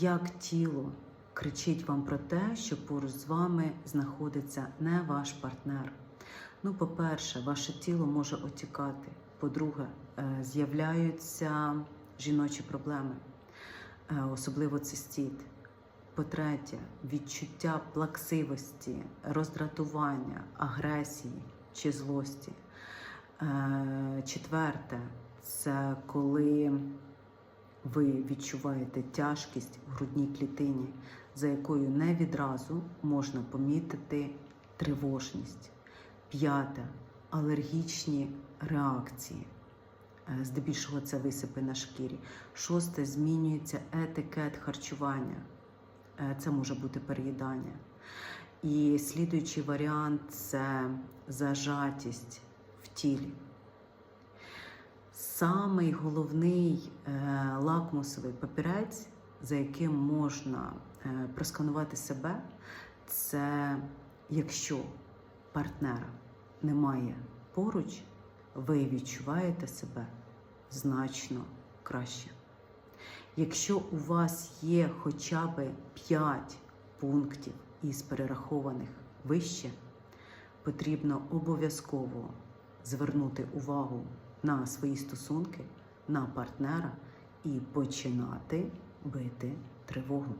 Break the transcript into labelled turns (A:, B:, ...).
A: як тіло кричить вам про те, що поруч з вами знаходиться не ваш партнер. Ну, по-перше, ваше тіло може отікати. По-друге, е, з'являються жіночі проблеми, е, особливо цистіт. По-третє, відчуття плаксивості, роздратування, агресії чи злості. Е, Четверте, це коли ви відчуваєте тяжкість в грудній клітині, за якою не відразу можна помітити тривожність. П'яте алергічні реакції. Е, Здебільшого це висипи на шкірі. Шосте змінюється етикет харчування. Е, Це може бути переїдання. І слідуючий варіант це зажатість в тілі. Самий головний е, лакмусовий папірець, за яким можна е, просканувати себе, це якщо партнера немає поруч, ви відчуваєте себе значно краще. Якщо у вас є хоча б 5 пунктів із перерахованих вище, потрібно обов'язково звернути увагу на свої стосунки, на партнера і починати бити тривогу.